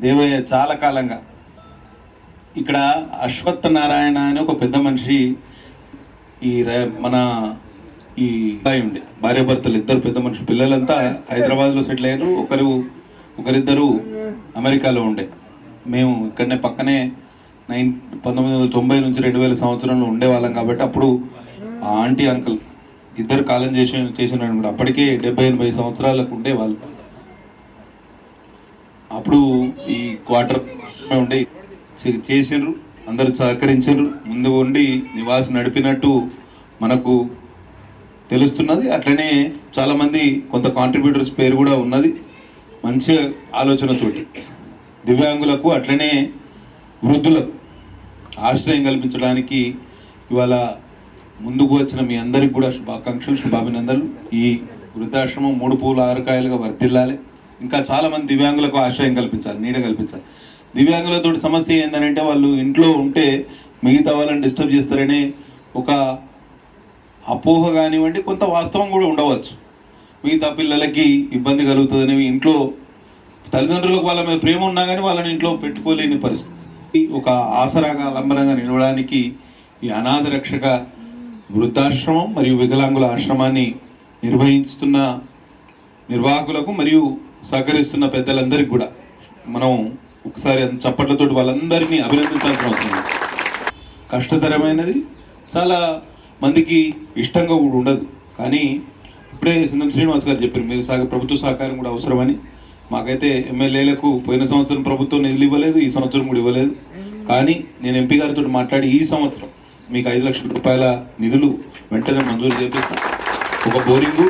దేవయ్య చాలా కాలంగా. ఇక్కడ అశ్వత్థ నారాయణ అని ఒక పెద్ద మనిషి ఈ ర- మన ఈ అబ్బాయి ఉండే. భార్యాభర్తలు ఇద్దరు పెద్ద మనుషులు. పిల్లలంతా హైదరాబాద్లో సెటిల్ అయ్యారు. ఒకరు ఒకరిద్దరు అమెరికాలో ఉండే. మేము ఇక్కడనే పక్కనే నైన్ పంతొమ్మిది వందల తొంభై నుంచి రెండు వేల సంవత్సరంలో ఉండేవాళ్ళం కాబట్టి అప్పుడు ఆ ఆంటీ అంకుల్ ఇద్దరు కాలం చేసి చేసిన అప్పటికే డెబ్బై ఎనభై సంవత్సరాలకు ఉండేవాళ్ళు. ఇప్పుడు ఈ క్వార్టర్ ఉండే చేసినారు చేసిండ్రు అందరూ సహకరించారు ముందు ఉండి నివాసం నడిపినట్టు మనకు తెలుస్తున్నది. అట్లనే చాలామంది కొంత కాంట్రిబ్యూటర్స్ పేరు కూడా ఉన్నది మంచి ఆలోచనతోటి. దివ్యాంగులకు అట్లనే వృద్ధులకు ఆశ్రయం కల్పించడానికి ఇవాళ ముందుకు వచ్చిన మీ అందరికి కూడా శుభాకాంక్షలు శుభాభినందనలు. ఈ వృద్ధాశ్రమం మూడు పూల ఆరుకాయలుగా వర్తిల్లాలి ఇంకా చాలామంది దివ్యాంగులకు ఆశ్రయం కల్పించాలి నీడ కల్పించాలి. దివ్యాంగులతో సమస్య ఏంటంటే వాళ్ళు ఇంట్లో ఉంటే మిగతా వాళ్ళని డిస్టర్బ్ చేస్తారనే ఒక అపోహ కానివ్వండి కొంత వాస్తవం కూడా ఉండవచ్చు. మిగతా పిల్లలకి ఇబ్బంది కలుగుతుందనేవి ఇంట్లో తల్లిదండ్రులకు వాళ్ళ మీద ప్రేమ ఉన్నా కానీ వాళ్ళని ఇంట్లో పెట్టుకోలేని పరిస్థితి. ఒక ఆసరాగా లంబరంగా నిలవడానికి ఈ అనాథ రక్షక వృద్ధాశ్రమం మరియు వికలాంగుల ఆశ్రమాన్ని నిర్వహిస్తున్న నిర్వాహకులకు మరియు సహకరిస్తున్న పెద్దలందరికీ కూడా మనం ఒకసారి చప్పట్లతో వాళ్ళందరినీ అభినందించాల్సిన అవసరం కష్టతరమైనది చాలా మందికి ఇష్టంగా కూడా ఉండదు. కానీ ఇప్పుడే సింధం శ్రీనివాస్ గారు చెప్పారు మీరు సహ ప్రభుత్వ సహకారం కూడా అవసరమని. మాకైతే ఎమ్మెల్యేలకు పోయిన సంవత్సరం ప్రభుత్వం నిధులు ఇవ్వలేదు ఈ సంవత్సరం కూడా ఇవ్వలేదు. కానీ నేను ఎంపీ గారితో మాట్లాడి ఈ సంవత్సరం మీకు ఐదు లక్షల రూపాయల నిధులు వెంటనే మంజూరు చేపిస్తాను. ఒక బోరింగు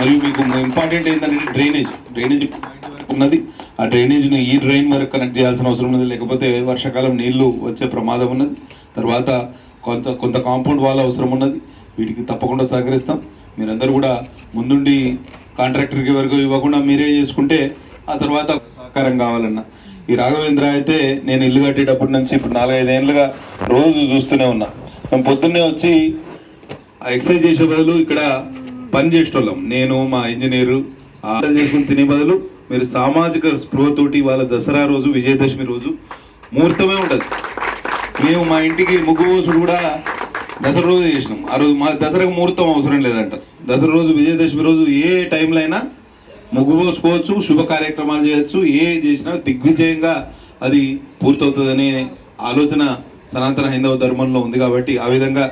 మరియు మీకు ఇంపార్టెంట్ ఏంటంటే డ్రైనేజ్. డ్రైనేజ్ ఉన్నది. ఆ డ్రైనేజ్ని ఈ డ్రైన్ వరకు కనెక్ట్ చేయాల్సిన అవసరం ఉన్నది. లేకపోతే వర్షాకాలం నీళ్ళు వచ్చే ప్రమాదం ఉన్నది. తర్వాత కొంత కొంత కాంపౌండ్ వాల్ అవసరం ఉన్నది. వీటికి తప్పకుండా సహకరిస్తాం. మీరందరూ కూడా ముందుండి కాంట్రాక్టర్కి వరకు ఇవ్వకుండా మీరే చేసుకుంటే ఆ తర్వాత సహకారం కావాలన్న. ఈ రాఘవేంద్ర అయితే నేను ఇల్లు కట్టేటప్పటి నుంచి ఇప్పుడు నాలుగైదేళ్ళుగా రోజు చూస్తూనే ఉన్నా. మేము పొద్దున్నే వచ్చి ఆ ఎక్సర్సైజ్ చేసే బదులు ఇక్కడ పని చేసేటోళ్ళం నేను మా ఇంజనీరు ఆటలు చేసుకుని తినే బదులు మీరు సామాజిక స్పృహతోటి వాళ్ళ దసరా రోజు విజయదశమి రోజు ముహూర్తమే ఉండదు. మేము మా ఇంటికి ముగ్గు పోసుడు కూడా దసరా రోజు చేసినాం. ఆ రోజు మా దసరాకు ముహూర్తం అవసరం లేదంట. దసరా రోజు విజయదశమి రోజు ఏ టైంలో అయినా ముగ్గు పోసుకోవచ్చు శుభ కార్యక్రమాలు చేయొచ్చు. ఏ చేసినా దిగ్విజయంగా అది పూర్తవుతుందనే ఆలోచన సనాతన హైందవ ధర్మంలో ఉంది కాబట్టి ఆ విధంగా